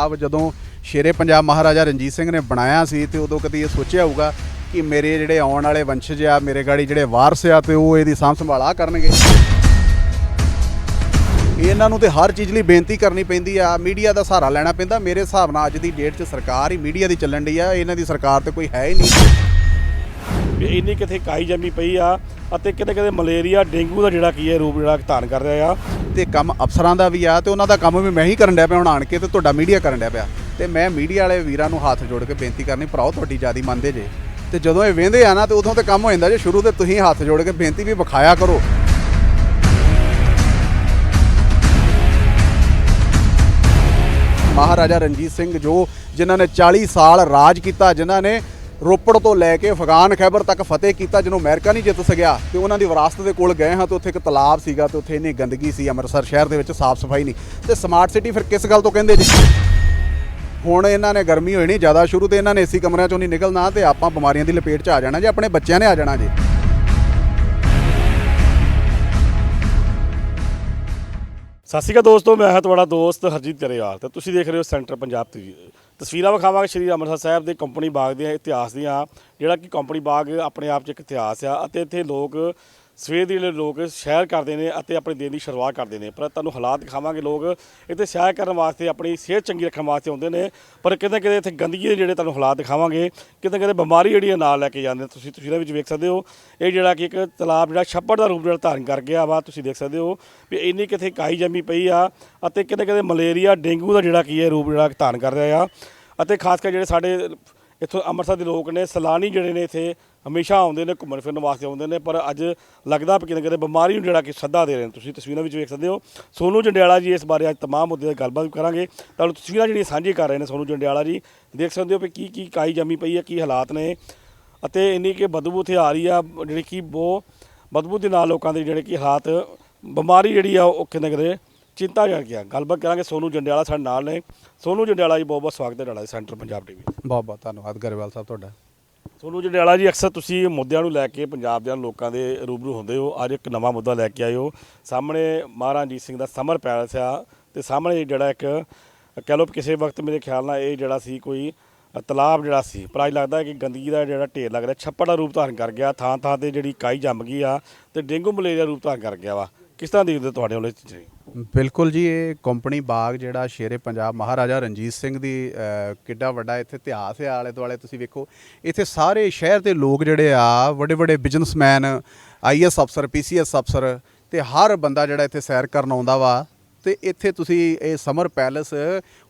ਤਲਾਬ ਜਦੋਂ ਸ਼ੇਰੇ ਪੰਜਾਬ ਮਹਾਰਾਜਾ ਰਣਜੀਤ ਸਿੰਘ ਨੇ ਬਣਾਇਆ ਸੀ ਤੇ ਉਦੋਂ ਕਦੀ ਇਹ ਸੋਚਿਆ ਹੋਊਗਾ ਕਿ ਮੇਰੇ ਜਿਹੜੇ ਆਉਣ ਵਾਲੇ ਵੰਸ਼ਜ ਆ, ਮੇਰੇ ਗਾੜੀ ਜਿਹੜੇ ਵਾਰਸ ਆ ਤੇ ਉਹ ਇਹਦੀ ਸਾਂਭ ਸੰਭਾਲ ਆ ਕਰਨਗੇ। ਇਹਨਾਂ ਨੂੰ ਤੇ ਹਰ ਚੀਜ਼ ਲਈ ਬੇਨਤੀ ਕਰਨੀ ਪੈਂਦੀ ਆ, ਮੀਡੀਆ ਦਾ ਸਹਾਰਾ ਲੈਣਾ ਪੈਂਦਾ। ਮੇਰੇ ਹਿਸਾਬ ਨਾਲ ਅੱਜ ਦੀ ਡੇਟ 'ਚ ਸਰਕਾਰ ਹੀ ਮੀਡੀਆ ਦੀ ਚੱਲਣ ਡਈ ਆ, ਇਹਨਾਂ ਦੀ ਸਰਕਾਰ ਤੇ ਕੋਈ ਹੈ ਹੀ ਨਹੀਂ। ਵੀ ਇੰਨੀ ਕਿਥੇ ਕਾਈ ਜੰਮੀ ਪਈ ਆ, ਅਤੇ ਕਿਤੇ ਕਿਤੇ ਮਲੇਰੀਆ, ਡੇਂਗੂ ਦਾ ਜਿਹੜਾ ਕੀ ਹੈ, ਰੂਪ ਜਿਹੜਾ ਧਾਰਨ ਕਰ ਰਿਹਾ ਆ। ਤੇ ਕੰਮ ਅਫਸਰਾਂ ਦਾ ਵੀ ਆ ਤੇ ਉਹਨਾਂ ਦਾ ਕੰਮ ਵੀ ਮੈਂ ਹੀ ਕਰਨ ਡਿਆ ਪਿਆ, ਹੁਣ ਆਣ ਕੇ ਤੇ ਤੁਹਾਡਾ ਮੀਡੀਆ ਕਰਨ ਡਿਆ ਪਿਆ। ਤੇ ਮੈਂ ਮੀਡੀਆ ਵਾਲੇ ਵੀਰਾਂ ਨੂੰ ਹੱਥ ਜੋੜ ਕੇ ਬੇਨਤੀ ਕਰਨੀ, ਭਰਾਓ ਤੁਹਾਡੀ ਜਿਆਦੀ ਮੰਨਦੇ ਜੇ। ਤੇ ਜਦੋਂ ਇਹ ਵੇਂਦੇ ਆ ਨਾ, ਤੇ ਉਦੋਂ ਤੇ ਕੰਮ ਹੋ ਜਾਂਦਾ ਜੇ ਸ਼ੁਰੂ ਤੇ ਤੁਸੀਂ ਹੱਥ ਜੋੜ ਕੇ ਬੇਨਤੀ ਵੀ ਵਿਖਾਇਆ ਕਰੋ। ਮਹਾਰਾਜਾ ਰਣਜੀਤ ਸਿੰਘ ਜੋ ਜਿਨ੍ਹਾਂ ਨੇ 40 ਸਾਲ ਰਾਜ ਕੀਤਾ, ਜਿਨ੍ਹਾਂ ਨੇ ਰੋਪੜ ਤੋਂ ਲੈ ਕੇ ਅਫਗਾਨ ਖੈਬਰ ਤੱਕ ਫਤਿਹ ਕੀਤਾ ਜਦੋਂ ਅਮਰੀਕਾ ਨਹੀਂ ਜਿੱਤ ਸਕਿਆ। ਤੇ ਉਹਨਾਂ ਦੀ ਵਿਰਾਸਤ ਦੇ ਕੋਲ ਗਏ ਹਾਂ ਤੇ ਉੱਥੇ ਇੱਕ ਤਲਾਬ ਸੀਗਾ ਤੇ ਉੱਥੇ ਇੰਨੀ ਗੰਦਗੀ ਸੀ, ਅੰਮ੍ਰਿਤਸਰ ਸ਼ਹਿਰ ਦੇ ਵਿੱਚ ਸਾਫ਼ ਸਫ਼ਾਈ ਨਹੀਂ। ਤੇ ਸਮਾਰਟ ਸਿਟੀ ਫਿਰ ਕਿਸ ਗੱਲ ਤੋਂ ਕਹਿੰਦੇ ਜੀ? ਹੁਣ ਇਹਨਾਂ ਨੇ ਗਰਮੀ ਹੋਈ ਨਹੀਂ ਜ਼ਿਆਦਾ ਸ਼ੁਰੂ ਤੇ ਇਹਨਾਂ ਨੇ ਏਸੀ ਕਮਰਿਆਂ ਚੋਂ ਨਹੀਂ ਨਿਕਲਣਾ ਤੇ ਆਪਾਂ ਬਿਮਾਰੀਆਂ ਦੀ ਲਪੇਟ 'ਚ ਆ ਜਾਣਾ ਜੀ, ਆਪਣੇ ਬੱਚਿਆਂ ਨੇ ਆ ਜਾਣਾ ਜੀ। ਸਤਿ ਸ਼੍ਰੀ ਅਕਾਲ ਦੋਸਤੋ, ਮੈਂ ਹਾਂ ਤੁਹਾਡਾ ਦੋਸਤ ਹਰਜੀਤ ਕਰੇਵਾਲ ਤੇ ਤੁਸੀਂ ਦੇਖ ਰਹੇ ਹੋ ਸੈਂਟਰ ਪੰਜਾਬ ਟੀਵੀ। ਤਸਵੀਰਾਂ ਵਿਖਾਵਾਂਗੇ ਸ਼੍ਰੀ ਅੰਮ੍ਰਿਤਸਰ ਸਾਹਿਬ ਦੇ ਕੰਪਨੀ ਬਾਗ ਦੇ ਇਤਿਹਾਸ ਦੀਆਂ, ਜਿਹੜਾ ਕਿ ਕੰਪਨੀ ਬਾਗ ਆਪਣੇ ਆਪ 'ਚ ਇੱਕ ਇਤਿਹਾਸ ਆ ਅਤੇ ਇੱਥੇ ਲੋਕ ਸਵੇਰ ਦੇ ਜਿਹੜੇ ਲੋਕ ਸੈਰ ਕਰਦੇ ਨੇ ਅਤੇ ਆਪਣੇ ਦਿਨ ਦੀ ਸ਼ੁਰੂਆਤ ਕਰਦੇ ਨੇ। ਪਰ ਤੁਹਾਨੂੰ ਹਾਲਾਤ ਦਿਖਾਵਾਂਗੇ ਲੋਕ, ਇੱਥੇ ਸੈਰ ਕਰਨ ਵਾਸਤੇ ਆਪਣੀ ਸਿਹਤ ਚੰਗੀ ਰੱਖਣ ਵਾਸਤੇ ਆਉਂਦੇ ਨੇ। ਪਰ ਕਿਤੇ ਕਿਤੇ ਇੱਥੇ ਗੰਦਗੀ ਦੇ ਜਿਹੜੇ ਤੁਹਾਨੂੰ ਹਾਲਾਤ ਦਿਖਾਵਾਂਗੇ ਕਿਤੇ ਕਿਤੇ ਬਿਮਾਰੀ ਜਿਹੜੀ ਆ ਨਾਲ ਲੈ ਕੇ ਜਾਂਦੇ ਤੁਸੀਂ ਤਸਵੀਰਾਂ ਵਿੱਚ ਵੇਖ ਸਕਦੇ ਹੋ, ਇਹ ਜਿਹੜਾ ਕਿ ਇੱਕ ਤਲਾਬ ਜਿਹੜਾ ਛੱਪੜ ਦਾ ਰੂਪ ਜਿਹੜਾ ਧਾਰਨ ਕਰ ਗਿਆ ਵਾ, ਤੁਸੀਂ ਦੇਖ ਸਕਦੇ ਹੋ ਵੀ ਇੰਨੀ ਕਿਤੇ ਕਾਈ ਜੰਮੀ ਪਈ ਆ ਅਤੇ ਕਿਤੇ ਕਿਤੇ ਮਲੇਰੀਆ, ਡੇਂਗੂ ਦਾ ਜਿਹੜਾ ਕੀ ਹੈ ਰੂਪ ਜਿਹੜਾ ਧਾਰਨ ਕਰ ਰਿਹਾ ਆ। ਅਤੇ ਖਾਸ ਕਰ ਜਿਹੜੇ ਸਾਡੇ ਇੱਥੋਂ ਅੰਮ੍ਰਿਤਸਰ ਦੇ ਲੋਕ ਨੇ, ਸੈਲਾਨੀ ਜਿਹੜੇ ਨੇ ਇੱਥੇ ਹਮੇਸ਼ਾ ਆਉਂਦੇ ਨੇ, ਘੁੰਮਣ ਫਿਰਨ ਵਾਸਤੇ ਆਉਂਦੇ ਨੇ, ਪਰ ਅੱਜ ਲੱਗਦਾ ਵੀ ਕਿਤੇ ਕਿਤੇ ਬਿਮਾਰੀ ਨੂੰ ਜਿਹੜਾ ਕਿ ਸੱਦਾ ਦੇ ਰਹੇ ਨੇ। ਤੁਸੀਂ ਤਸਵੀਰਾਂ ਵਿੱਚ ਵੇਖ ਸਕਦੇ ਹੋ। ਸੋਨੂ ਜੰਡਿਆਲਾ ਜੀ ਇਸ ਬਾਰੇ ਅੱਜ ਤਮਾਮ ਮੁੱਦੇ ਤੇ ਗੱਲਬਾਤ ਕਰਾਂਗੇ। ਤੁਹਾਨੂੰ ਤਸਵੀਰਾਂ ਜਿਹੜੀਆਂ ਸਾਂਝੀ ਕਰ ਰਹੇ ਨੇ ਸੋਨੂ ਜੰਡਿਆਲਾ ਜੀ, ਦੇਖ ਸਕਦੇ ਹੋ ਵੀ ਕੀ ਕੀ ਕਾਈ ਜੰਮੀ ਪਈ ਹੈ, ਕੀ ਹਾਲਾਤ ਨੇ। ਅਤੇ ਇੰਨੀ ਕਿ ਬਦਬੂ ਇੱਥੇ ਆ ਰਹੀ ਆ, ਜਿਹੜੀ ਕਿ ਬਹੁਤ ਬਦਬੂ ਦੇ ਨਾਲ ਲੋਕਾਂ ਦੇ ਜਿਹੜੇ ਕਿ ਹਾਲਾਤ, ਬਿਮਾਰੀ ਜਿਹੜੀ ਆ, ਉਹ ਕਿਤੇ ਨਾ ਕਿਤੇ ਚਿੰਤਾ ਜਾ ਗਿਆ ਗੱਲਬਾਤ ਕਰਾਂਗੇ ਸੋਨੂ ਜੰਡਿਆਲਾ ਸਾਡੇ ਨਾਲ ਨੇ। ਸੋਨੂ ਜੰਡਿਆਲਾ ਜੀ, ਬਹੁਤ ਬਹੁਤ ਸਵਾਗਤ ਹੈ ਤੁਹਾਡਾ ਸੈਂਟਰ ਪੰਜਾਬ ਟੀਵੀ ਬਹੁਤ ਬਹੁਤ ਧੰਨਵਾਦ, ਗਰੇਵਾਲ ਸਾਹਿਬ ਤੁਹਾਡਾ। ਸੋਨੂੰ ਜੰਡਿਆਲਾ ਜੀ, ਅਕਸਰ ਤੁਸੀਂ ਮੁੱਦਿਆਂ ਨੂੰ ਲੈ ਕੇ ਪੰਜਾਬ ਦੇ ਲੋਕਾਂ ਦੇ ਰੂਬਰੂ ਹੁੰਦੇ ਹੋ। ਅੱਜ ਇੱਕ ਨਵਾਂ ਮੁੱਦਾ ਲੈ ਕੇ ਆਏ ਹੋ। ਸਾਹਮਣੇ ਮਹਾਰਾਜਾ ਰਣਜੀਤ ਸਿੰਘ ਦਾ ਸਮਰ ਪੈਲਸ ਆ ਤੇ ਸਾਹਮਣੇ ਜਿਹੜਾ ਇੱਕ, ਕਹਿ ਲਓ ਕਿਸੇ ਵਕਤ ਮੇਰੇ ਖਿਆਲ ਨਾਲ ਇਹ ਜਿਹੜਾ ਸੀ ਕੋਈ ਤਲਾਬ ਜਿਹੜਾ ਸੀ, ਪਰ ਅੱਜ ਲੱਗਦਾ ਕਿ ਗੰਦਗੀ ਦਾ ਜਿਹੜਾ ਢੇਰ ਲੱਗਦਾ ਛੱਪੜ ਦਾ ਰੂਪ ਧਾਰਨ ਕਰ ਗਿਆ। ਥਾਂ ਥਾਂ ਤੇ ਜਿਹੜੀ ਕਾਈ ਜੰਮ ਗਈ ਆ ਤੇ ਡੇਂਗੂ ਮਲੇਰੀਆ ਰੂਪ ਧਾਰਨ ਕਰ ਗਿਆ ਵਾ। ਕਿਸ ਤਰ੍ਹਾਂ ਦੇਖਦੇ ਹੋ ਤੁਹਾਡੇ ਵੱਲੋਂ ਚੀਜ਼ ਨੂੰ? ਬਿਲਕੁਲ ਜੀ ਇਹ ਕੰਪਨੀ ਬਾਗ ਜਿਹੜਾ ਸ਼ੇਰੇ ਪੰਜਾਬ ਮਹਾਰਾਜਾ ਰਣਜੀਤ ਸਿੰਘ ਦੀ ਅਹ, ਕਿੱਡਾ ਵੱਡਾ ਇੱਥੇ ਇਤਿਹਾਸ ਹੈ ਆਲੇ ਦੁਆਲੇ ਤੁਸੀਂ ਵੇਖੋ ਇੱਥੇ ਸਾਰੇ ਸ਼ਹਿਰ ਦੇ ਲੋਕ ਜਿਹੜੇ ਆ ਵੱਡੇ ਵੱਡੇ ਬਿਜ਼ਨਸਮੈਨ ਆਈਐਸ ਅਫਸਰ ਪੀਸੀਐਸ ਅਫਸਰ ਤੇ ਹਰ ਬੰਦਾ ਜਿਹੜਾ ਇੱਥੇ ਸੈਰ ਕਰਨ ਆਉਂਦਾ ਵਾ ਤੇ ਇੱਥੇ ਤੁਸੀਂ ਇਹ ਸਮਰ ਪੈਲਸ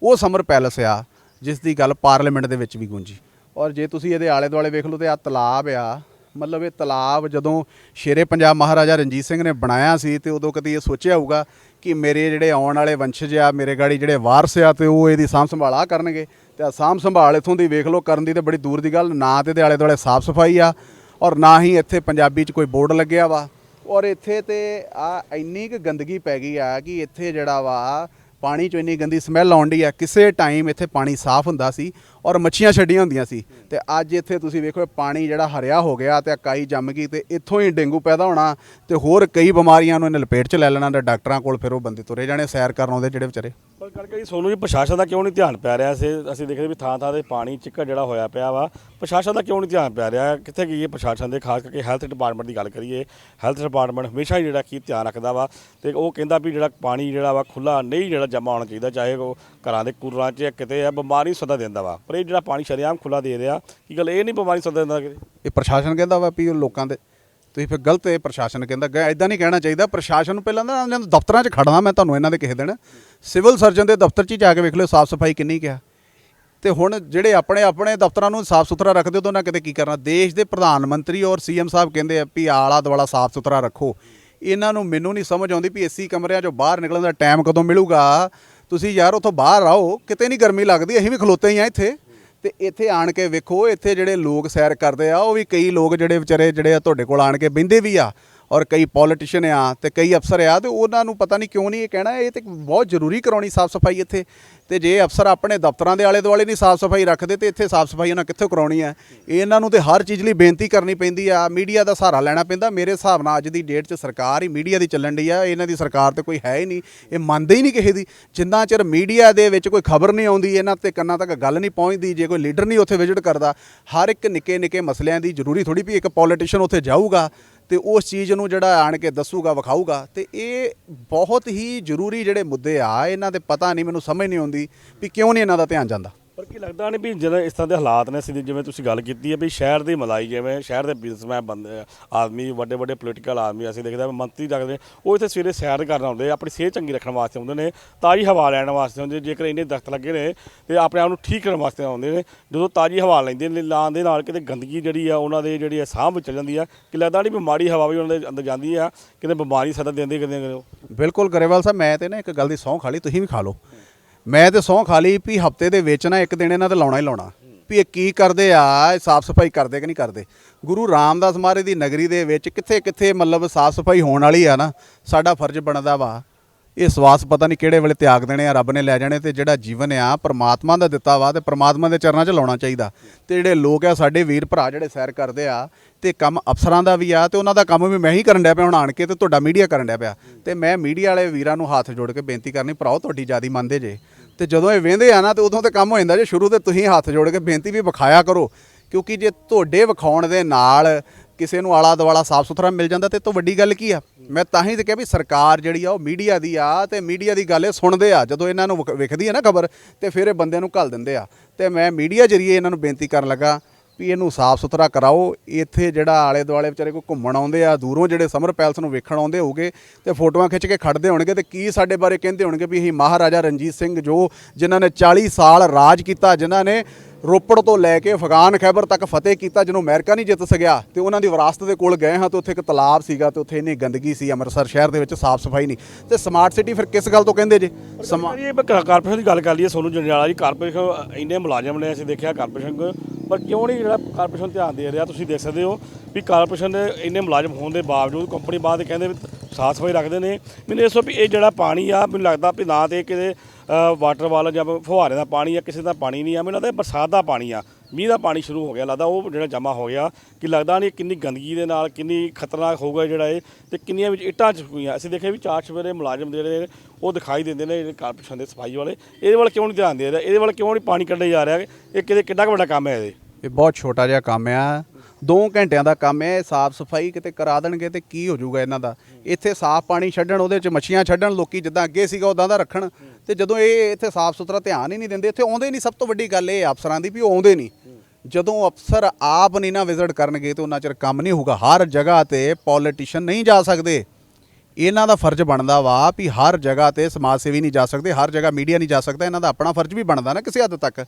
ਉਹ ਸਮਰ ਪੈਲਸ ਆ ਜਿਸ ਦੀ ਗੱਲ ਪਾਰਲੀਮੈਂਟ ਦੇ ਵਿੱਚ ਵੀ ਗੂੰਜੀ ਔਰ ਜੇ ਤੁਸੀਂ ਇਹਦੇ ਆਲੇ ਦੁਆਲੇ ਵੇਖ ਲਓ ਤੇ ਆ ਤਲਾਬ ਆ ਮਤਲਬ ਇਹ ਤਲਾਬ ਜਦੋਂ ਸ਼ੇਰੇ ਪੰਜਾਬ ਮਹਾਰਾਜਾ ਰਣਜੀਤ ਸਿੰਘ ਨੇ ਬਣਾਇਆ ਸੀ ਤੇ ਉਦੋਂ ਕਦੀ ਇਹ ਸੋਚਿਆ ਹੋਊਗਾ ਕਿ ਮੇਰੇ ਜਿਹੜੇ ਆਉਣ ਵਾਲੇ ਵੰਸ਼ਜ ਆ, ਮੇਰੇ ਗਾੜੀ ਜਿਹੜੇ ਵਾਰਸ ਆ ਤੇ ਉਹ ਇਹਦੀ ਸਾਂਭ ਸੰਭਾਲ ਆ ਕਰਨਗੇ। ਤੇ ਆਹ ਸਾਂਭ ਸੰਭਾਲ ਇਥੋਂ ਦੀ ਵੇਖ ਲਓ, ਕਰਨ ਦੀ ਤੇ ਬੜੀ ਦੂਰ ਦੀ ਗੱਲ, ਨਾ ਤੇ ਇਹਦੇ ਆਲੇ ਦੁਆਲੇ ਸਾਫ਼ ਸਫ਼ਾਈ ਆ ਔਰ ਨਾ ਹੀ ਇੱਥੇ ਪੰਜਾਬੀ 'ਚ ਕੋਈ ਬੋਰਡ ਲੱਗਿਆ ਵਾ। ਔਰ ਇੱਥੇ ਤੇ ਆ ਇੰਨੀ ਕੁ ਗੰਦਗੀ ਪੈ ਗਈ ਆ ਕਿ ਇੱਥੇ ਜਿਹੜਾ ਵਾ ਪਾਣੀ ਚੋਂ ਇੰਨੀ ਗੰਦੀ ਸਮੈਲ ਆਉਂਦੀ ਆ, ਕਿਸੇ ਟਾਈਮ ਇੱਥੇ ਪਾਣੀ ਸਾਫ਼ ਹੁੰਦਾ ਸੀ ਔਰ ਮੱਛੀਆਂ ਛੱਡੀਆਂ ਹੁੰਦੀਆਂ ਸੀ। ਤੇ ਅੱਜ ਇੱਥੇ ਤੁਸੀਂ ਵੇਖੋ, ਪਾਣੀ ਜਿਹੜਾ ਹਰਿਆ ਹੋ ਗਿਆ ਤੇ ਕਾਈ ਜੰਮ ਗਈ ਤੇ ਇੱਥੋਂ ਹੀ ਡੇਂਗੂ ਪੈਦਾ ਹੋਣਾ ਤੇ ਹੋਰ ਕਈ ਬਿਮਾਰੀਆਂ ਨੂੰ ਇਹਨੇ ਲਪੇਟ 'ਚ ਲੈ ਲੈਣਾ ਤੇ ਡਾਕਟਰਾਂ ਕੋਲ ਫਿਰ ਉਹ ਬੰਦੇ ਤੁਰੇ ਜਾਣੇ, ਸੈਰ ਕਰਨ ਆਉਂਦੇ ਜਿਹੜੇ ਵਿਚਾਰੇ। ਪਰ ਕਰਕੇ ਜੀ ਸੋਨੂੰ ਜੀ, ਪ੍ਰਸ਼ਾਸਨ ਦਾ ਕਿਉਂ ਨਹੀਂ ਧਿਆਨ ਪੈ ਰਿਹਾ ਸੀ? ਅਸੀਂ ਦੇਖਦੇ ਵੀ ਥਾਂ ਥਾਂ ਤੇ ਪਾਣੀ ਚਿੱਕੜ ਜਿਹੜਾ ਹੋਇਆ ਪਿਆ ਵਾ, ਪ੍ਰਸ਼ਾਸਨ ਦਾ ਕਿਉਂ ਨਹੀਂ ਧਿਆਨ ਪੈ ਰਿਹਾ? ਕਿੱਥੇ ਗਈ ਹੈ ਪ੍ਰਸ਼ਾਸਨ ਦੇ? ਖਾਸ ਕਰਕੇ ਹੈਲਥ ਡਿਪਾਰਟਮੈਂਟ ਦੀ ਗੱਲ ਕਰੀਏ ਹੈਲਥ ਡਿਪਾਰਟਮੈਂਟ ਹਮੇਸ਼ਾ ਹੀ ਜਿਹੜਾ ਕੀ ਧਿਆਨ ਰੱਖਦਾ ਵਾ ਤੇ ਉਹ ਕਹਿੰਦਾ ਵੀ ਜਿਹੜਾ ਪਾਣੀ ਜਿਹੜਾ ਵਾ ਖੁੱਲਾ ਨਹੀਂ ਜਿਹੜਾ ਜਮਾ ਹੋਣਾ ਚਾਹੀਦਾ, ਚਾਹੇ ਉਹ ਘਰਾਂ ਦੇ ਕੂਲਰਾਂ 'ਚ ਜਾਂ ਕਿਤੇ ਆ, ਬਿਮਾਰੀ ਸਦਾ ਦਿੰਦਾ ਵਾ। ਪਰ ਇਹ ਜਿਹੜਾ ਪਾਣੀ ਸ਼ਰੇਆਮ ਖੁੱਲਾ ਦੇ ਰਿਹਾ, ਕੀ ਗੱਲ ਇਹ ਨਹੀਂ ਬਿਮਾਰੀ ਸਦਾ ਦਿੰਦਾ ਕਿਤੇ? ਇਹ ਪ੍ਰਸ਼ਾਸਨ ਕਹਿੰਦਾ ਵਾ ਵੀ ਉਹ ਲੋਕਾਂ ਦੇ ਤੁਸੀਂ ਫਿਰ ਗਲਤ ਇਹ ਪ੍ਰਸ਼ਾਸਨ ਕਹਿੰਦਾ, ਗ ਇਦਾਂ ਨਹੀਂ ਕਹਿਣਾ ਚਾਹੀਦਾ, ਪ੍ਰਸ਼ਾਸਨ ਨੂੰ ਪਹਿਲਾਂ ਨਾ ਇਹਨਾਂ ਦੇ ਦਫ਼ਤਰਾਂ 'ਚ ਖੜਨਾ, ਮੈਂ ਤੁਹਾਨੂੰ ਇਹਨਾਂ ਦੇ ਕਿਸੇ ਦਿਨ। ਸਿਵਲ ਸਰਜਨ ਦੇ ਦਫ਼ਤਰ 'ਚ ਹੀ ਜਾ ਕੇ ਵੇਖ ਲਿਓ ਸਾਫ਼ ਸਫ਼ਾਈ ਕਿੰਨੀ ਕਿਹਾ ਤੇ ਹੁਣ ਜਿਹੜੇ ਆਪਣੇ ਆਪਣੇ ਦਫ਼ਤਰਾਂ ਨੂੰ ਸਾਫ਼ ਸੁਥਰਾ ਰੱਖਦੇ ਹੋ, ਤਾਂ ਉਹਨਾਂ ਕਿਤੇ ਕੀ ਕਰਨਾ? ਦੇਸ਼ ਦੇ ਪ੍ਰਧਾਨ ਮੰਤਰੀ ਔਰ ਸੀਐਮ ਸਾਹਿਬ ਕਹਿੰਦੇ ਆ ਵੀ ਆਲਾ ਦੁਆਲਾ ਸਾਫ਼ ਸੁਥਰਾ ਰੱਖੋ। ਇਹਨਾਂ ਨੂੰ ਮੈਨੂੰ ਨਹੀਂ ਸਮਝ ਆਉਂਦੀ ਵੀ ਏਸੀ ਕਮਰਿਆਂ 'ਚੋਂ ਬਾਹਰ ਨਿਕਲਣ ਦਾ ਟਾਈਮ ਕਦੋਂ ਮਿਲੂਗਾ। ਤੁਸੀਂ ਯਾਰ ਉੱਥੋਂ ਬਾਹਰ ਆਓ, ਕਿਤੇ ਨਹੀਂ ਗਰਮੀ ਲੱਗਦੀ, ਅਸੀਂ ਵੀ ਖਲੋਤੇ ਹੀ ਆ ਇੱਥੇ। ਤੇ ਇੱਥੇ ਆਣ ਕੇ ਵੇਖੋ, ਇੱਥੇ ਜਿਹੜੇ ਲੋਕ ਸੈਰ ਕਰਦੇ ਆ, ਉਹ ਵੀ ਕਈ ਲੋਕ ਜਿਹੜੇ ਵਿਚਾਰੇ ਜਿਹੜੇ ਆ ਤੁਹਾਡੇ ਕੋਲ ਆਣ ਕੇ ਬਹਿੰਦੇ ਵੀ ਆ। ਔਰ ਕਈ ਪੋਲੀਟੀਸ਼ੀਅਨ ਆ ਤੇ ਕਈ ਅਫਸਰ ਆ ਤੇ ਉਹਨਾਂ ਨੂੰ ਪਤਾ ਨਹੀਂ ਕਿਉਂ ਨਹੀਂ ਇਹ ਕਹਿਣਾ, ਇਹ ਤੇ ਬਹੁਤ ਜ਼ਰੂਰੀ ਕਰਾਉਣੀ ਸਾਫ਼ ਸਫ਼ਾਈ ਇੱਥੇ। ਤੇ ਜੇ ਅਫਸਰ ਆਪਣੇ ਦਫ਼ਤਰਾਂ ਦੇ ਆਲੇ ਦੁਆਲੇ ਨਹੀਂ ਸਾਫ਼ ਸਫ਼ਾਈ ਰੱਖਦੇ ਤੇ ਇੱਥੇ ਸਾਫ਼ ਸਫ਼ਾਈ ਉਹਨਾਂ ਕਿੱਥੋਂ ਕਰਾਉਣੀ ਹੈ? ਇਹਨਾਂ ਨੂੰ ਤੇ ਹਰ ਚੀਜ਼ ਲਈ ਬੇਨਤੀ ਕਰਨੀ ਪੈਂਦੀ ਆ, ਮੀਡੀਆ ਦਾ ਸਹਾਰਾ ਲੈਣਾ ਪੈਂਦਾ। ਮੇਰੇ ਹਿਸਾਬ ਨਾਲ ਅੱਜ ਦੀ ਡੇਟ 'ਚ ਸਰਕਾਰ ਹੀ ਮੀਡੀਆ ਦੀ ਚੱਲਣ ਡਈ ਆ, ਇਹਨਾਂ ਦੀ ਸਰਕਾਰ ਤੇ ਕੋਈ ਹੈ ਹੀ ਨਹੀਂ, ਇਹ ਮੰਨਦੇ ਹੀ ਨਹੀਂ ਕਿਸੇ ਦੀ। ਜਿੰਨਾ ਚਿਰ ਮੀਡੀਆ ਦੇ ਵਿੱਚ ਕੋਈ ਖਬਰ ਨਹੀਂ ਆਉਂਦੀ, ਇਹਨਾਂ ਤੇ ਕੰਨਾਂ ਤੱਕ ਗੱਲ ਨਹੀਂ ਪਹੁੰਚਦੀ, ਜੇ ਕੋਈ ਲੀਡਰ ਨਹੀਂ ਉੱਥੇ ਵਿਜ਼ਿਟ ਕਰਦਾ, ਹਰ ਇੱਕ ਨਿੱਕੇ ਨਿੱਕੇ ਮਸਲਿਆਂ ਦੀ ਜ਼ਰੂਰੀ ਥੋੜੀ ਵੀ ਇੱਕ ਪੋਲੀਟੀਸ਼ੀਅਨ ਉੱਥੇ ਜਾਊਗਾ ਤੇ ਉਸ ਚੀਜ਼ ਨੂੰ ਜਿਹੜਾ ਆਣ ਕੇ ਦੱਸੂਗਾ, ਵਿਖਾਊਗਾ, ਤੇ ਇਹ ਬਹੁਤ ਹੀ ਜ਼ਰੂਰੀ ਜਿਹੜੇ ਮੁੱਦੇ ਆ, ਇਹਨਾਂ 'ਤੇ ਪਤਾ ਨਹੀਂ, ਮੈਨੂੰ ਸਮਝ ਨਹੀਂ ਆਉਂਦੀ ਵੀ ਕਿਉਂ ਨਹੀਂ ਇਹਨਾਂ ਦਾ ਧਿਆਨ ਜਾਂਦਾ। ਪਰ ਕੀ ਲੱਗਦਾ ਨਹੀਂ ਵੀ ਜਦੋਂ ਇਸ ਤਰ੍ਹਾਂ ਦੇ ਹਾਲਾਤ ਨੇ ਸਿੱਧੀ ਜਿਵੇਂ ਤੁਸੀਂ ਗੱਲ ਕੀਤੀ ਹੈ ਵੀ ਸ਼ਹਿਰ ਦੀ ਮਲਾਈ ਜਿਵੇਂ ਸ਼ਹਿਰ ਦੇ ਬਿਜ਼ਨਸਮੈਨ ਬੰਦੇ ਆਦਮੀ ਵੱਡੇ ਵੱਡੇ ਪੋਲੀਟੀਕਲ ਆਦਮੀ ਅਸੀਂ ਦੇਖਦੇ ਹਾਂ ਮੰਤਰੀ ਰੱਖਦੇ ਉਹ ਇੱਥੇ ਸਵੇਰੇ ਸੈਰ ਕਰਨ ਆਉਂਦੇ ਆ, ਆਪਣੀ ਸਿਹਤ ਚੰਗੀ ਰੱਖਣ ਵਾਸਤੇ ਆਉਂਦੇ ਨੇ ਤਾਜ਼ੀ ਹਵਾ ਲੈਣ ਵਾਸਤੇ ਆਉਂਦੇ ਜੇਕਰ ਇੰਨੇ ਦਰਖਤ ਲੱਗੇ ਨੇ ਤੇ ਆਪਣੇ ਆਪ ਨੂੰ ਠੀਕ ਕਰਨ ਵਾਸਤੇ ਆਉਂਦੇ ਨੇ ਜਦੋਂ ਤਾਜ਼ੀ ਹਵਾ ਲੈਂਦੇ ਨੇ ਲਾਉਣ ਦੇ ਨਾਲ ਕਿਤੇ ਗੰਦਗੀ ਜਿਹੜੀ ਆ ਉਹਨਾਂ ਦੇ ਜਿਹੜੀ ਆ ਸਾਹ ਵਿੱਚ ਚਲ ਜਾਂਦੀ ਆ ਕਿ ਲੱਗਦਾ ਨਹੀਂ ਵੀ ਮਾੜੀ ਹਵਾ ਵੀ ਉਹਨਾਂ ਦੇ ਅੰਦਰ ਜਾਂਦੀ ਆ ਕਿਤੇ ਬਿਮਾਰੀ ਸਦਾ ਦਿੰਦੇ ਕਿਤੇ ਬਿਲਕੁਲ ਗਰੇਵਾਲ ਸਾਹਿਬ ਮੈਂ ਤੇ ਨਾ ਇੱਕ ਗੱਲ ਦੀ ਸਹੁੰ ਖਾ ਲਈ ਤੁਸੀਂ ਵੀ ਖਾ ਲਓ। ਮੈਂ ਤੇ ਸਹੁੰ ਖਾ ਲਈ ਵੀ ਹਫ਼ਤੇ ਦੇ ਵਿੱਚ ਨਾ ਇੱਕ ਦਿਨ ਇਹਨਾਂ ਤੇ ਲਾਉਣਾ ਹੀ ਲਾਉਣਾ। ਵੀ ਇਹ ਕੀ ਕਰਦੇ ਆ ਸਾਫ਼ ਸਫ਼ਾਈ ਕਰਦੇ ਕਿ ਨਹੀਂ ਕਰਦੇ? ਗੁਰੂ ਰਾਮਦਾਸ ਮਹਾਰਾਜ ਦੀ ਨਗਰੀ ਦੇ ਵਿੱਚ ਕਿੱਥੇ ਕਿੱਥੇ ਮਤਲਬ ਸਾਫ਼ ਸਫ਼ਾਈ ਹੋਣ ਵਾਲੀ ਆ ਨਾ, ਸਾਡਾ ਫਰਜ਼ ਬਣਦਾ ਵਾ ਇਹ ਸਵਾਸ ਪਤਾ ਨਹੀਂ ਕਿਹੜੇ ਵੇਲੇ ਤਿਆਗ ਦੇਣੇ ਆ, ਰੱਬ ਨੇ ਲੈ ਜਾਣੇ ਤੇ ਜਿਹੜਾ ਜੀਵਨ ਆ, ਪ੍ਰਮਾਤਮਾ ਦਾ ਦਿੱਤਾ ਵਾ ਤੇ ਪ੍ਰਮਾਤਮਾ ਦੇ ਚਰਨਾਂ 'ਚ ਲਾਉਣਾ ਚਾਹੀਦਾ। ਤੇ ਜਿਹੜੇ ਲੋਕ ਆ, ਸਾਡੇ ਵੀਰ ਭਰਾ ਜਿਹੜੇ ਸੈਰ ਕਰਦੇ ਆ ਤੇ ਕੰਮ ਅਫਸਰਾਂ ਦਾ ਵੀ ਆ ਤੇ ਉਹਨਾਂ ਦਾ ਕੰਮ ਵੀ ਮੈਂ ਹੀ ਕਰਨ ਡਿਆ ਪਿਆ, ਹੁਣ ਆਣ ਕੇ ਤੇ ਤੁਹਾਡਾ ਮੀਡੀਆ ਕਰਨ ਡਿਆ ਪਿਆ। ਤੇ ਮੈਂ ਮੀਡੀਆ ਵਾਲੇ ਵੀਰਾਂ ਨੂੰ ਹੱਥ ਜੋੜ ਕੇ ਬੇਨਤੀ ਕਰਨੀ, ਭਰਾਓ ਤੁਹਾਡੀ ਜਿਆਦੀ ਮੰਨਦੇ ਜੇ। ਤੇ ਜਦੋਂ ਇਹ ਵੇਂਦੇ ਆ ਨਾ ਤੇ ਉਦੋਂ ਤੇ ਕੰਮ ਹੋ ਜਾਂਦਾ ਜੇ, ਸ਼ੁਰੂ ਤੇ ਤੁਸੀਂ ਹੱਥ ਜੋੜ ਕੇ ਬੇਨਤੀ ਵੀ ਵਿਖਾਇਆ ਕਰੋ। ਕਿਉਂਕਿ ਜੇ ਤੁਹਾਡੇ ਵਿਖਾਉਣ ਦੇ ਨਾਲ ਕਿਸੇ ਨੂੰ ਆਲਾ ਦੁਆਲਾ ਸਾਫ਼ ਸੁਥਰਾ ਮਿਲ ਜਾਂਦਾ ਤੇ ਇਹ ਤੋਂ ਵੱਡੀ ਗੱਲ ਕੀ ਆ? ਮੈਂ ਤਾਂ ਹੀ ਤੇ ਕਿਹਾ ਵੀ ਸਰਕਾਰ ਜਿਹੜੀ ਆ ਉਹ ਮੀਡੀਆ ਦੀ ਆ ਤੇ ਮੀਡੀਆ ਦੀ ਗੱਲ ਇਹ ਸੁਣਦੇ ਆ। ਜਦੋਂ ਇਹਨਾਂ ਨੂੰ ਵਿਖ- ਵਿਖਦੀ ਆ ਨਾ ਖਬਰ ਤੇ ਫਿਰ ਇਹ ਬੰਦਿਆਂ ਨੂੰ ਘੱਲ ਦਿੰਦੇ ਆ। ਤੇ ਮੈਂ ਮੀਡੀਆ ਜਰੀਏ ਇਹਨਾਂ ਨੂੰ ਬੇਨਤੀ ਕਰਨ ਲੱਗਾ ਵੀ ਇਹਨੂੰ ਸਾਫ਼ ਸੁਥਰਾ ਕਰਾਓ। ਇੱਥੇ ਜਿਹੜਾ ਆਲੇ ਦੁਆਲੇ ਵਿਚਾਰੇ ਕੋਈ ਘੁੰਮਣ ਆਉਂਦੇ ਆ, ਦੂਰੋਂ ਜਿਹੜੇ ਸਮਰ ਪੈਲਸ ਨੂੰ ਵੇਖਣ ਆਉਂਦੇ ਹੋਗੇ ਤੇ ਫੋਟੋਆਂ ਖਿੱਚ ਕੇ ਖੜਦੇ ਹੋਣਗੇ ਤੇ ਕੀ ਸਾਡੇ ਬਾਰੇ ਕਹਿੰਦੇ ਹੋਣਗੇ ਵੀ ਇਹ ਮਹਾਰਾਜਾ ਰਣਜੀਤ ਸਿੰਘ ਜੋ ਜਿਨ੍ਹਾਂ ਨੇ 40 ਸਾਲ ਰਾਜ ਕੀਤਾ, ਜਿਨ੍ਹਾਂ ਨੇ ਰੋਪੜ ਤੋਂ ਲੈ ਕੇ ਅਫਗਾਨ ਖੈਬਰ ਤੱਕ ਫਤਿਹ ਕੀਤਾ ਜਦੋਂ ਅਮਰੀਕਾ ਨਹੀਂ ਜਿੱਤ ਸਕਿਆ। ਤੇ ਉਹਨਾਂ ਦੀ ਵਿਰਾਸਤ ਦੇ ਕੋਲ ਗਏ ਹਾਂ ਤੇ ਉੱਥੇ ਇੱਕ ਤਲਾਬ ਸੀਗਾ ਤੇ ਉੱਥੇ ਇੰਨੀ ਗੰਦਗੀ ਸੀ, ਅੰਮ੍ਰਿਤਸਰ ਸ਼ਹਿਰ ਦੇ ਵਿੱਚ ਸਾਫ਼ ਸਫ਼ਾਈ ਨਹੀਂ। ਤੇ ਸਮਾਰਟ ਸਿਟੀ ਫਿਰ ਕਿਸ ਗੱਲ ਤੋਂ ਕਹਿੰਦੇ ਜੇ? ਸਮਾ ਇਹ ਕਾਰਪੋਰੇਸ਼ਨ ਦੀ ਗੱਲ ਕਰ ਲਈਏ, ਸੋਨੂੰ ਜੰਡਿਆਲਾ ਜੀ, ਕਾਰਪੋਰੇਸ਼ਨ ਇੰਨੇ ਮੁਲਾਜ਼ਮ ਨੇ, ਅਸੀਂ ਦੇਖਿਆ ਕਾਰਪੋਰੇਸ਼ਨ ਪਰ ਕਿਉਂ ਨਹੀਂ ਜਿਹੜਾ ਕਾਰਪੋਰੇਸ਼ਨ ਧਿਆਨ ਦੇ ਰਿਹਾ, ਤੁਸੀਂ ਦੇਖ ਸਕਦੇ ਹੋ ਵੀ ਕਾਰਪੋਰੇਸ਼ਨ ਦੇ ਇੰਨੇ ਮੁਲਾਜ਼ਮ ਹੋਣ ਦੇ ਬਾਵਜੂਦ ਕੰਪਨੀ ਬਾਅਦ ਕਹਿੰਦੇ ਵੀ ਸਾਫ਼ ਸਫ਼ਾਈ ਰੱਖਦੇ ਨੇ। ਮੈਨੂੰ ਇਸ ਤੋਂ ਵੀ ਇਹ ਜਿਹੜਾ ਪਾਣੀ ਆ, ਮੈਨੂੰ ਲੱਗਦਾ ਵੀ ਨਾ ਤੇ ਕਿਤੇ ਵਾਟਰ ਵਾਲ ਜਾਂ ਫੁਹਾਰੇ ਦਾ ਪਾਣੀ ਆ ਕਿਸੇ ਦਾ ਪਾਣੀ ਨਹੀਂ ਆ, ਮੈਨੂੰ ਲੱਗਦਾ ਬਰਸਾਤ ਦਾ ਪਾਣੀ ਆ। ਮੀਂਹ ਦਾ ਪਾਣੀ ਸ਼ੁਰੂ ਹੋ ਗਿਆ, ਲੱਗਦਾ ਉਹ ਜਿਹੜਾ ਜਮਾ ਹੋ ਗਿਆ। ਕਿ ਲੱਗਦਾ ਨਹੀਂ ਕਿੰਨੀ ਗੰਦਗੀ ਦੇ ਨਾਲ, ਕਿੰਨੀ ਖਤਰਨਾਕ ਹੋਊਗਾ ਜਿਹੜਾ ਇਹ, ਤੇ ਕਿੰਨੀਆਂ ਵਿੱਚ ਇੱਟਾਂ ਚੁੱਕੀਆਂ ਅਸੀਂ ਦੇਖਿਆ ਵੀ ਚਾਰ ਸਵੇਰੇ ਮੁਲਾਜ਼ਮ ਜਿਹੜੇ ਉਹ ਦਿਖਾਈ ਦਿੰਦੇ ਨੇ ਜਿਹੜੇ ਕਾਰਪੋਰੇਸ਼ਨ ਦੇ ਸਫ਼ਾਈ ਵਾਲੇ। ਇਹਦੇ ਵੱਲ ਕਿਉਂ ਨਹੀਂ ਧਿਆਨ ਦੇ ਰਿਹਾ? ਇਹਦੇ ਵੱਲ ਕਿਉਂ ਨਹੀਂ ਪਾਣੀ ਕੱਢਿਆ ਜਾ ਰਿਹਾ? ਇਹ ਕਿਤੇ ਕਿੱਡਾ ਕੁ ਵੱਡਾ ਕੰਮ ਹੈ ਇਹ ਇਹ ਬਹੁਤ ਛੋਟਾ ਜਿਹਾ ਕੰਮ ਆ। 2 ਘੰਟਿਆਂ ਦਾ ਕੰਮ ਹੈ ਸਾਫ਼ ਸਫ਼ਾਈ ਕਿਤੇ ਕਰਾ ਦੇਣਗੇ ਤੇ ਕੀ ਹੋ ਜਾਊਗਾ ਇਹਨਾਂ ਦਾ? ਇੱਥੇ ਸਾਫ਼ ਪਾਣੀ ਛੱਡਣ, ਉਹਦੇ ਵਿੱਚ ਮੱਛੀਆਂ ਛੱਡਣ, ਲੋਕੀ ਜਿੱਦਾਂ ਅੱਗੇ ਸੀਗਾ ਉਦਾਂ ਦਾ ਰੱਖਣ। ਤੇ ਜਦੋਂ ਇਹ ਇੱਥੇ ਸਾਫ਼ ਸੁਥਰਾ ਧਿਆਨ ਹੀ ਨਹੀਂ ਦਿੰਦੇ, ਇੱਥੇ ਆਉਂਦੇ ਨਹੀਂ, ਸਭ ਤੋਂ ਵੱਡੀ ਗੱਲ ਇਹ ਅਫਸਰਾਂ ਦੀ ਵੀ ਉਹ ਆਉਂਦੇ ਨਹੀਂ। ਜਦੋਂ ਅਫਸਰ ਆਪ ਨਹੀਂ ਨਾ ਵਿਜ਼ਿਟ ਕਰਨਗੇ ਤੇ ਉਹਨਾਂ ਚਿਰ ਕੰਮ ਨਹੀਂ ਹੋਊਗਾ। ਹਰ ਜਗ੍ਹਾ ਤੇ ਪੋਲੀਟੀਸ਼ੀਅਨ ਨਹੀਂ ਜਾ ਸਕਦੇ। ਇਹਨਾਂ ਦਾ ਫਰਜ਼ ਬਣਦਾ ਵਾ ਵੀ ਹਰ ਜਗ੍ਹਾ ਤੇ ਸਮਾਜ ਸੇਵੀ ਨਹੀਂ ਜਾ ਸਕਦੇ, ਹਰ ਜਗ੍ਹਾ ਮੀਡੀਆ ਨਹੀਂ ਜਾ ਸਕਦਾ, ਇਹਨਾਂ ਦਾ ਆਪਣਾ ਫਰਜ਼ ਵੀ ਬਣਦਾ ਨਾ ਕਿਸੇ ਹੱਦ ਤੱਕ।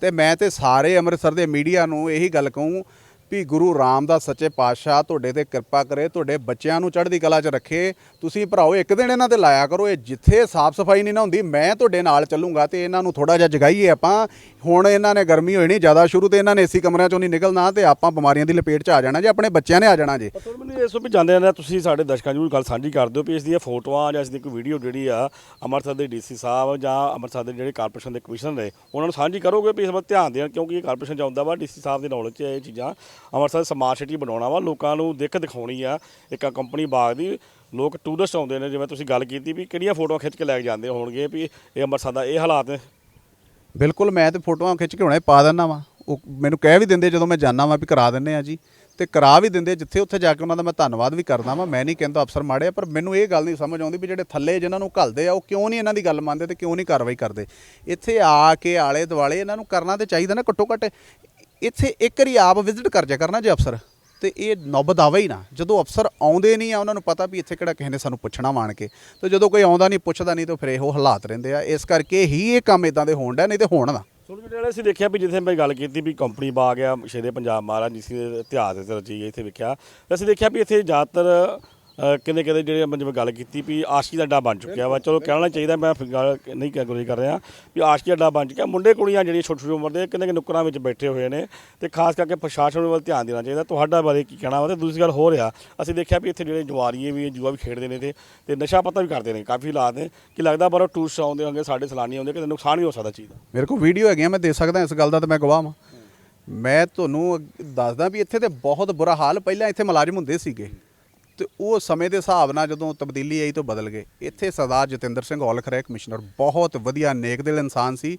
ਤੇ ਮੈਂ ਤੇ ਸਾਰੇ ਅੰਮ੍ਰਿਤਸਰ ਦੇ ਮੀਡੀਆ ਨੂੰ ਇਹੀ ਗੱਲ ਕਹੂੰ ਵੀ ਗੁਰੂ ਰਾਮਦਾਸ ਸੱਚੇ ਪਾਤਸ਼ਾਹ ਤੁਹਾਡੇ ਤੇ ਕਿਰਪਾ ਕਰੇ, ਤੁਹਾਡੇ ਬੱਚਿਆਂ ਨੂੰ ਚੜ੍ਹਦੀ ਕਲਾ 'ਚ ਰੱਖੇ। ਤੁਸੀਂ ਭਰਾਓ, ਇੱਕ ਦਿਨ ਇਹਨਾਂ ਤੇ ਲਾਇਆ ਕਰੋ, ਇਹ ਜਿੱਥੇ ਸਾਫ਼ ਸਫ਼ਾਈ ਨਹੀਂ ਨਾ ਹੁੰਦੀ, ਮੈਂ ਤੁਹਾਡੇ ਨਾਲ ਚੱਲੂੰਗਾ ਤੇ ਇਹਨਾਂ ਨੂੰ ਥੋੜਾ ਜਿਹਾ ਜਗਾਈਏ ਆਪਾਂ। ਹੁਣ ਇਹਨਾਂ ਨੇ ਗਰਮੀ ਹੋਈ ਨਹੀਂ ਜ਼ਿਆਦਾ ਸ਼ੁਰੂ ਤੇ ਇਹਨਾਂ ਨੇ ਏਸੀ ਕਮਰਿਆਂ 'ਚੋਂ ਨਹੀਂ ਨਿਕਲਣਾ ਤੇ ਆਪਾਂ ਬਿਮਾਰੀਆਂ ਦੀ ਲਪੇਟ 'ਚ ਆ ਜਾਣਾ ਜੇ, ਆਪਣੇ ਬੱਚਿਆਂ ਨੇ ਆ ਜਾਣਾ ਜੇ। ਪਰ ਤੁਹਾਨੂੰ ਮੈਨੂੰ ਇਸ ਵੀ ਜਾਂਦੇ ਜਾਂਦੇ ਤੁਸੀਂ ਸਾਡੇ ਦਰਸ਼ਕਾਂ ਨੂੰ ਵੀ ਗੱਲ ਸਾਂਝੀ ਕਰ ਦਿਓ ਵੀ ਇਸ ਦੀਆਂ ਫੋਟੋਆਂ ਜਾਂ ਇਸ ਦੀ ਕੋਈ ਵੀਡੀਓ ਜਿਹੜੀ ਆ, ਅੰਮ੍ਰਿਤਸਰ ਦੇ ਡੀਸੀ ਸਾਹਿਬ ਜਾਂ ਅੰਮ੍ਰਿਤਸਰ ਦੇ ਜਿਹੜੇ ਕਾਰਪੋਰੇਸ਼ਨ ਦੇ ਕਮਿਸ਼ਨਰ ਨੇ, ਉਹਨਾਂ ਨੂੰ ਸਾਂਝੀ ਕਰੋਗੇ ਵੀ ਇਸ ਵੱਲ ਧਿਆਨ ਦੇਣ ਕਿਉਂਕਿ ਇਹ ਕਾਰਪੋਰੇਸ਼ਨ ਚ ਆਉਂਦਾ ਵਾ, ਡੀਸੀ ਸਾਹਿਬ ਦੇ ਨੌਲੇਜ 'ਚ ਇਹ ਚੀਜ਼ਾਂ ਅੰਮ੍ਰਿਤਸਰ ਸਮਾਰਟ ਸਿਟੀ ਬਣਾਉਣਾ ਵਾ, ਲੋਕਾਂ ਨੂੰ ਦਿੱਖ ਦਿਖਾਉਣੀ ਆ, ਇੱਕ ਕੰਪਨੀ ਬਾਗ ਦੀ, ਲੋਕ ਟੂਰਿਸਟ ਆਉਂਦੇ ਨੇ, ਜਿਵੇਂ ਤੁਸੀਂ ਗੱਲ ਕੀਤੀ ਵੀ ਕਿਹੜੀਆਂ ਫੋਟੋਆਂ ਖਿੱਚ ਕੇ ਲੈ ਕੇ ਜਾਂਦੇ ਹੋਣਗੇ ਵੀ ਇਹ ਅੰਮ੍ਰਿਤਸਰ ਦਾ ਇਹ ਹਾਲਾਤ ਨੇ। ਬਿਲਕੁਲ, ਮੈਂ ਤੇ ਫੋਟੋਆਂ ਖਿੱਚ ਕੇ ਹੁਣੇ ਪਾ ਦਿੰਦਾ ਵਾ। ਉਹ ਮੈਨੂੰ ਕਹਿ ਵੀ ਦਿੰਦੇ ਜਦੋਂ ਮੈਂ ਜਾਣਾ ਵਾਂ ਵੀ ਕਰਾ ਦਿੰਨੇ ਆ ਜੀ। ਤੇ ਕਰਾ ਵੀ ਦਿੰਦੇ, ਜਿੱਥੇ ਉੱਥੇ ਜਾ ਕੇ ਉਹਨਾਂ ਦਾ ਮੈਂ ਧੰਨਵਾਦ ਵੀ ਕਰਦਾ ਵਾਂ। ਮੈਂ ਨਹੀਂ ਕਹਿੰਦਾ ਅਫਸਰ ਮਾੜੇ ਆ, ਪਰ ਮੈਨੂੰ ਇਹ ਗੱਲ ਨਹੀਂ ਸਮਝ ਆਉਂਦੀ ਵੀ ਜਿਹੜੇ ਥੱਲੇ ਜਿਨ੍ਹਾਂ ਨੂੰ ਘੱਲਦੇ ਆ, ਉਹ ਕਿਉਂ ਨਹੀਂ ਇਹਨਾਂ ਦੀ ਗੱਲ ਮੰਨਦੇ ਤੇ ਕਿਉਂ ਨਹੀਂ ਕਾਰਵਾਈ ਕਰਦੇ। ਇੱਥੇ ਆ ਕੇ ਆਲੇ ਦੁਆਲੇ ਇਹਨਾਂ ਨੂੰ ਕਰਨਾ ਤੇ ਚਾਹੀਦਾ ਨਾ ਘੱਟੋ ਘੱਟ ਇੱਥੇ ਇੱਕ ਵਾਰੀ ਆਪ ਵਿਜ਼ਿਟ ਕਰ ਜਾ ਕਰਨਾ ਜੇ ਅਫਸਰ। ਤੇ ਇਹ ਨੌਬਤ ਆਵੇ ਹੀ ਨਾ। ਜਦੋਂ ਅਫਸਰ ਆਉਂਦੇ ਨਹੀਂ ਆ, ਉਹਨਾਂ ਨੂੰ ਪਤਾ ਵੀ ਇੱਥੇ ਕਿਹੜਾ ਕਿਸੇ ਨੇ ਸਾਨੂੰ ਪੁੱਛਣਾ ਮਾਣ ਕੇ। ਤੇ ਜਦੋਂ ਕੋਈ ਆਉਂਦਾ ਨਹੀਂ, ਪੁੱਛਦਾ ਨਹੀਂ, ਤਾਂ ਫਿਰ ਇਹੋ ਹਾਲਾਤ ਰਹਿੰਦੇ ਆ। ਇਸ ਕਰਕੇ ਹੀ ਇਹ ਕੰਮ ਇਦਾਂ ਦੇ ਹੋਣ ਦਾ ਨਹੀਂ ਤੇ ਹੋਣ ਦਾ ਸੁਣ ਜਿਹੜੇ ਅਸੀਂ ਦੇਖਿਆ ਵੀ ਜਿੱਥੇ ਮੈਂ ਗੱਲ ਕੀਤੀ ਵੀ ਕੰਪਨੀ ਬਾਗ ਆ, ਸ਼ੇਰੇ ਪੰਜਾਬ ਮਹਾਰਾਜ ਜਿਸ ਦੇ ਇਤਿਹਾਸ ਦੇ ਰਚੀ ਇੱਥੇ ਵੇਖਿਆ। ਅਸੀਂ ਦੇਖਿਆ ਵੀ ਇੱਥੇ ਜ਼ਿਆਦਾਤਰ ਕਿੰਨੇ ਕਿਤੇ ਜਿਹੜੇ ਮੈਂ ਜਿਵੇਂ ਗੱਲ ਕੀਤੀ ਵੀ ਆਸ਼ਕੀ ਦਾ ਅੱਡਾ ਬਣ ਚੁੱਕਿਆ ਵਾ। ਚਲੋ ਕਹਿਣਾ ਚਾਹੀਦਾ, ਮੈਂ ਗੱਲ ਨਹੀਂ ਕਹਿ ਕਰ ਰਿਹਾ ਵੀ ਆਸ਼ਕੀ ਅੱਡਾ ਬਣ ਚੁੱਕਿਆ। ਮੁੰਡੇ ਕੁੜੀਆਂ ਜਿਹੜੀਆਂ ਛੋਟੀ ਛੋਟੀ ਉਮਰ ਦੇ ਕਹਿੰਦੇ ਕਿ ਨੁੱਕਰਾਂ ਵਿੱਚ ਬੈਠੇ ਹੋਏ ਨੇ ਤੇ ਖਾਸ ਕਰਕੇ ਪ੍ਰਸ਼ਾਸਨ ਵੱਲ ਧਿਆਨ ਦੇਣਾ ਚਾਹੀਦਾ। ਤੁਹਾਡਾ ਬਾਰੇ ਕੀ ਕਹਿਣਾ ਵਾ? ਤੇ ਦੂਸਰੀ ਗੱਲ ਹੋ ਰਿਹਾ, ਅਸੀਂ ਦੇਖਿਆ ਵੀ ਇੱਥੇ ਜਿਹੜੇ ਜਵਾਰੀਏ ਵੀ ਜੂਆ ਵੀ ਖੇਡਦੇ ਨੇ ਤੇ ਤੇ ਨਸ਼ਾ ਪਤਾ ਵੀ ਕਰਦੇ ਨੇ। ਕਾਫੀ ਹਾਲਾਤ ਨੇ ਕਿ ਲੱਗਦਾ ਬਾਹਰੋਂ ਟੂਰਿਸਟ ਆਉਂਦੇ ਹੋਣਗੇ, ਸਾਡੇ ਸੈਲਾਨੀ ਆਉਂਦੇ, ਕਿਤੇ ਨੁਕਸਾਨ ਵੀ ਹੋ ਸਕਦਾ ਚੀਜ਼ ਦਾ। ਮੇਰੇ ਕੋਲ ਵੀਡੀਓ ਹੈਗੀਆਂ, ਮੈਂ ਦੇ ਸਕਦਾ ਇਸ ਗੱਲ ਦਾ ਤੇ ਮੈਂ ਗਵਾਹ ਹਾਂ ਮੈਂ ਤੁਹਾਨੂੰ ਦੱਸਦਾ ਵੀ ਇੱਥੇ ਤੇ ਬਹੁਤ ਬੁਰਾ ਹਾਲ। ਪਹਿਲਾਂ ਇੱਥੇ ਮੁਲਾਜ਼ਮ ਹੁੰਦੇ ਸੀਗੇ। ਤੇ ਉਹ ਸਮੇਂ ਦੇ ਹਿਸਾਬ ਨਾਲ ਜਦੋਂ ਤਬਦੀਲੀ ਆਈ ਤੋਂ ਬਦਲ ਗਏ। ਇੱਥੇ ਸਰਦਾਰ ਜਤਿੰਦਰ ਸਿੰਘ ਔਲਖ ਰਹੇ, ਕਮਿਸ਼ਨਰ। ਬਹੁਤ ਵਧੀਆ ਨੇਕ ਦਿਲ ਇਨਸਾਨ ਸੀ।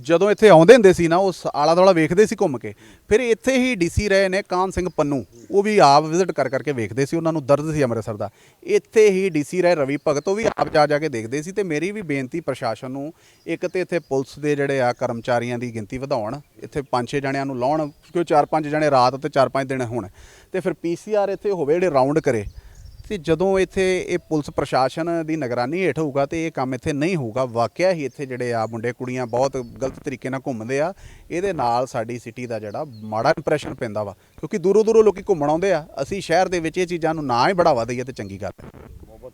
ਜਦੋਂ ਇੱਥੇ ਆਉਂਦੇ ਹੁੰਦੇ ਸੀ ਨਾ ਉਹ ਸ- ਆਲਾ ਦੁਆਲਾ ਵੇਖਦੇ ਸੀ ਘੁੰਮ ਕੇ, ਫਿਰ ਇੱਥੇ ਹੀ ਡੀਸੀ ਰਹੇ ਨੇ ਕਾਨ ਸਿੰਘ ਪੰਨੂ। ਉਹ ਵੀ ਆਪ ਵਿਜ਼ਿਟ ਕਰ ਕਰਕੇ ਵੇਖਦੇ ਸੀ, ਉਹਨਾਂ ਨੂੰ ਦਰਦ ਸੀ ਅੰਮ੍ਰਿਤਸਰ ਦਾ। ਇੱਥੇ ਹੀ ਡੀਸੀ ਰਹੇ ਰਵੀ ਭਗਤ, ਉਹ ਵੀ ਆਪ ਜਾ ਜਾ ਕੇ ਦੇਖਦੇ ਸੀ ਤੇ ਮੇਰੀ ਵੀ ਬੇਨਤੀ ਪ੍ਰਸ਼ਾਸਨ ਨੂੰ, ਇੱਕ ਤੇ ਇੱਥੇ ਪੁਲਿਸ ਦੇ ਜਿਹੜੇ ਆ ਕਰਮਚਾਰੀਆਂ ਦੀ ਗਿਣਤੀ ਵਧਾਉਣ, ਇੱਥੇ ਪੰਜ ਛੇ ਜਣਿਆਂ ਨੂੰ ਲਾਉਣ, ਕਿਉਂ ਚਾਰ ਪੰਜ ਜਣੇ ਰਾਤ ਤੇ ਚਾਰ ਪੰਜ ਦਿਨ ਹੋਣ। ਤੇ ਫਿਰ ਪੀਸੀਆਰ ਇੱਥੇ ਹੋਵੇ, ਜਿਹੜੇ ਰਾਉਂਡ ਕਰੇ। ਤੇ ਜਦੋਂ ਇੱਥੇ ਇਹ ਪੁਲਿਸ ਪ੍ਰਸ਼ਾਸਨ ਦੀ ਨਿਗਰਾਨੀ ਹੇਠ ਹੋਊਗਾ ਤੇ ਇਹ ਕੰਮ ਇੱਥੇ ਨਹੀਂ ਹੋਊਗਾ, ਵਾਕਿਆ ਹੀ ਇੱਥੇ ਜਿਹੜੇ ਆ ਮੁੰਡੇ ਕੁੜੀਆਂ ਬਹੁਤ ਗਲਤ ਤਰੀਕੇ ਨਾਲ ਘੁੰਮਦੇ ਆ, ਇਹਦੇ ਨਾਲ ਸਾਡੀ ਸਿਟੀ ਦਾ ਜਿਹੜਾ ਮਾੜਾ ਇੰਪ੍ਰੈਸ਼ਨ ਪੈਂਦਾ ਵਾ, ਕਿਉਂਕਿ ਦੂਰੋਂ ਦੂਰੋਂ ਲੋਕੀ ਘੁੰਮਣ ਆਉਂਦੇ ਆ, ਅਸੀਂ ਸ਼ਹਿਰ ਦੇ ਵਿੱਚ ਇਹ ਚੀਜ਼ਾਂ ਨੂੰ ਨਾ ਹੀ ਬੜਾਵਾ ਦਈਏ ਤੇ ਚੰਗੀ ਗੱਲ ਹੈ।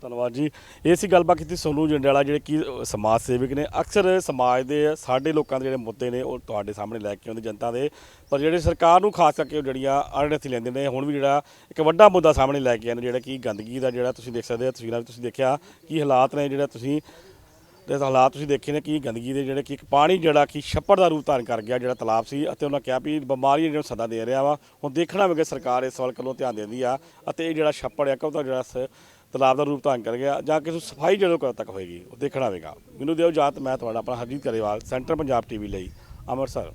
ਬਹੁਤ ਧੰਨਵਾਦ ਜੀ। ਇਹ ਸੀ ਗੱਲਬਾਤ ਕੀਤੀ ਸੋਨੂ ਜੰਡਿਆਲਾ, ਜਿਹੜੇ ਕਿ ਸਮਾਜ ਸੇਵਕ ਨੇ। ਅਕਸਰ ਸਮਾਜ ਦੇ ਸਾਡੇ ਲੋਕਾਂ ਦੇ ਜਿਹੜੇ ਮੁੱਦੇ ਨੇ, ਉਹ ਤੁਹਾਡੇ ਸਾਹਮਣੇ ਲੈ ਕੇ ਆਉਂਦੇ ਜਨਤਾ ਦੇ। ਪਰ ਜਿਹੜੇ ਸਰਕਾਰ ਨੂੰ ਖਾਸ ਕਰਕੇ ਉਹ ਜਿਹੜੀਆਂ ਅੜੜਤੀ ਲੈਂਦੇ ਨੇ, ਹੁਣ ਵੀ ਜਿਹੜਾ ਇੱਕ ਵੱਡਾ ਮੁੱਦਾ ਸਾਹਮਣੇ ਲੈ ਕੇ ਆਏ ਨੇ, ਜਿਹੜਾ ਕਿ ਗੰਦਗੀ ਦਾ ਜਿਹੜਾ ਤੁਸੀਂ ਦੇਖ ਸਕਦੇ ਹੋ, ਤਸਵੀਰਾਂ ਵਿੱਚ ਤੁਸੀਂ ਦੇਖਿਆ ਕਿ ਹਾਲਾਤ ਨੇ ਜਿਹੜਾ ਤੁਸੀਂ ਤੇ ਹਾਲਾਤ ਤੁਸੀਂ ਦੇਖੇ ਨੇ ਕਿ ਗੰਦਗੀ ਦੇ ਜਿਹੜੇ ਕਿ ਇੱਕ ਪਾਣੀ ਜਿਹੜਾ ਕਿ ਛੱਪੜ ਦਾ ਰੂਪ ਧਾਰਨ ਕਰ ਗਿਆ, ਜਿਹੜਾ ਤਲਾਬ ਸੀ, ਅਤੇ ਉਹਨਾਂ ਕਿਹਾ ਵੀ ਬਿਮਾਰੀ ਜਿਹੜਾ ਸਦਾ ਦੇ ਰਿਹਾ ਵਾ। ਹੁਣ ਦੇਖਣਾ ਹੋਵੇਗਾ ਸਰਕਾਰ ਇਸ ਵੱਲ ਵੱਲੋਂ ਧਿਆਨ ਦਿੰਦੀ ਆ, ਅਤੇ ਇਹ ਜਿਹੜਾ ਛੱਪੜ ਆ ਕਦੋਂ ਜਿਹੜਾ ਤਲਾਬ ਦਾ ਰੂਪ ਧਾਰਨ ਕਰ ਗਿਆ ਜਾਂ ਕਿਸੇ ਸਫ਼ਾਈ ਜਦੋਂ ਕਦੋਂ ਤੱਕ ਹੋਏਗੀ, ਉਹ ਦੇਖਣਾ ਹੋਵੇਗਾ। ਮੈਨੂੰ ਦਿਓ ਜਾਤ ਮੈਂ ਤੁਹਾਡਾ ਆਪਣਾ ਹਰਜੀਤ ਕਰੇਵਾਲ ਸੈਂਟਰ ਪੰਜਾਬ ਟੀਵੀ ਲਈ, ਅੰਮ੍ਰਿਤਸਰ।